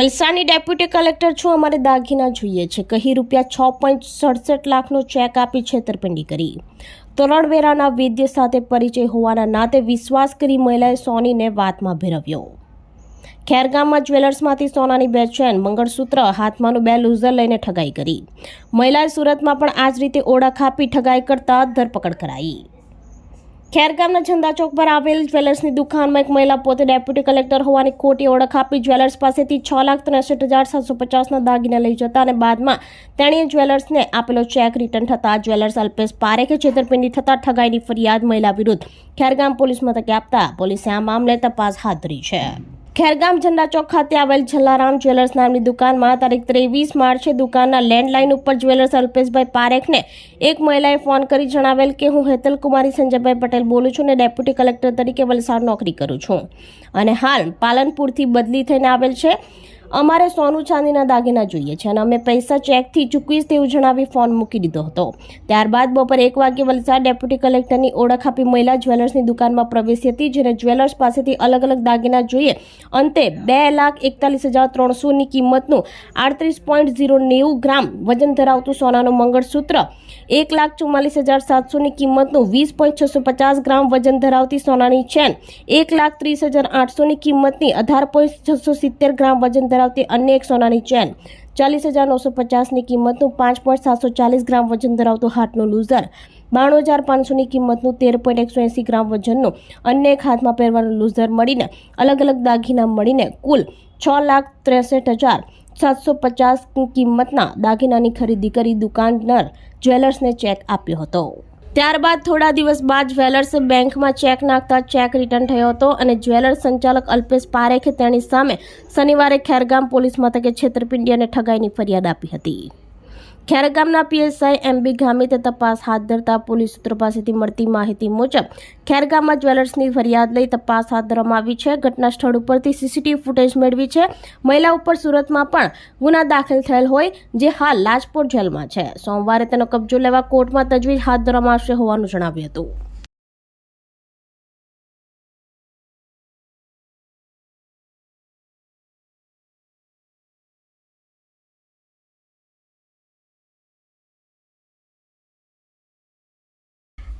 વલસાડની deputy collector છું, અમારે દાગીના જોઈએ છે. કહી રૂપિયા છ પોઈન્ટ સડસઠ લાખનો ચેક આપી છેતરપિંડી કરી. તોરણવેરાના વૈદ્ય સાથે પરિચય હોવાના નાતે વિશ્વાસ કરી મહિલાએ સોનીને વાતમાં ભેરવ્યો. ખેરગામમાં જ્વેલર્સમાંથી સોનાની બે ચેન, મંગળસૂત્ર, હાથમાંનું બે લૂઝર લઈને ઠગાઈ કરી. મહિલાએ સુરતમાં પણ આ જ રીતે ઓળખ આપી ઠગાઈ કરતા ધરપકડ કરાઈ. ખેરગામના ચંદા ચોક પર આવેલ જ્વેલર્સની દુકાનમાં એક મહિલા પોતે ડેપ્યુટી કલેક્ટર હોવાની ખોટી ઓળખ આપી જ્વેલર્સ પાસેથી છ લાખ ત્રેસઠ હજાર સાતસો પચાસના દાગીના લઈ જતા અને બાદમાં તેણીએ જ્વેલર્સને આપેલો ચેક રિટર્ન થતાં જ્વેલર્સ અલ્પેશ પારેખે છેતરપિંડી થતાં ઠગાઈની ફરિયાદ મહિલા વિરુદ્ધ ખેરગામ પોલીસ મથકે આપતા પોલીસે આ મામલે તપાસ હાથ ધરી છે. ખેરગામ ઝંડા ચોક ખાતે આવેલ જલારામ જ્વેલર્સ નામની દુકાનમાં તારીખ ત્રેવીસ માર્ચે દુકાનના લેન્ડલાઇન ઉપર જ્વેલર્સ અલ્પેશભાઈ પારેખને એક મહિલાએ ફોન કરી જણાવેલ કે હું હેતલ કુમારી સંજયભાઈ પટેલ બોલું છું અને ડેપ્યુટી કલેક્ટર તરીકે વલસાડ નોકરી કરું છું. અને હાલ પાલનપુરથી બદલી થઈને આવેલ છે. અમારે સોનું ચાંદીના દાગીના જોઈએ છે અને અમે પૈસા ચેકથી ચૂકવીશ તેવું જણાવી ફોન મૂકી દીધો હતો. ત્યારબાદ બપોરે એક વાગ્યે વલસાડ ડેપ્યુટી કલેક્ટરની ઓળખ આપી મહિલા જ્વેલર્સની દુકાનમાં પ્રવેશી હતી, જેને જ્વેલર્સ પાસેથી અલગ અલગ દાગીના જોઈએ. અંતે બે લાખ એકતાલીસ હજાર ત્રણસોની કિંમતનું આડત્રીસ પોઈન્ટ ઝીરો નેવું ગ્રામ વજન ધરાવતું સોનાનું મંગળસૂત્ર, એક લાખ ચુમ્માલીસ હજાર સાતસોની કિંમતનું વીસ પોઈન્ટ છસો પચાસ ગ્રામ વજન ધરાવતી સોનાની ચેન, એક લાખ ત્રીસ હજાર આઠસોની કિંમતની અઢાર પોઈન્ટ છસો સિત્તેર ગ્રામ વજન ધરાવતી અન્ય એક સોનાની ચેન. ચાલીસ હજાર નવસો પચાસની કિંમતનું પાંચ પોઈન્ટ સાતસો ચાલીસ ગ્રામ વજન ધરાવતું હાથનું લૂઝર. બાણું હજાર પાંચસોની કિંમતનું તેર પોઈન્ટ એકસો એંસી ગ્રામ વજનનું અન્ય એક હાથમાં પહેરવાનું લૂઝર મળીને અલગ અલગ દાગીના મળીને કુલ છ લાખ ત્રેસઠ હજાર સાતસો પચાસ કિંમતના દાગીનાની ખરીદી કરી દુકાનદાર જ્વેલર્સને ચેક આપ્યો હતો. ત્યારબાદ થોડા દિવસ બાદ જ્વેલર્સે બેંકમાં ચેક નાખતા ચેક રિટર્ન થયો હતો અને જ્વેલર્સ સંચાલક અલ્પેશ પારેખે તેની સામે શનિવારે ખેરગામ પોલીસ મથકે છેતરપિંડી અને ઠગાઈની ફરિયાદ આપી હતી. ખેરગામના પીએસઆઈ એમબી ગામિતે તપાસ હાથ ધરતા પોલીસ સૂત્રો પાસેથી મળતી માહિતી મુજબ ખેરગામમાં જ્વેલર્સની ફરિયાદ લઈ તપાસ હાથ ધરવામાં આવી છે. ઘટના સ્થળ ઉપરથી સીસીટીવી ફૂટેજ મેળવી છે. મહિલા ઉપર સુરતમાં પણ ગુના દાખલ થયેલ હોય જે હાલ લાજપોર જેલમાં છે. સોમવારે તેનો કબજો લેવા કોર્ટમાં તજવીજ હાથ ધરવામાં આવશે હોવાનું જણાવ્યું હતું.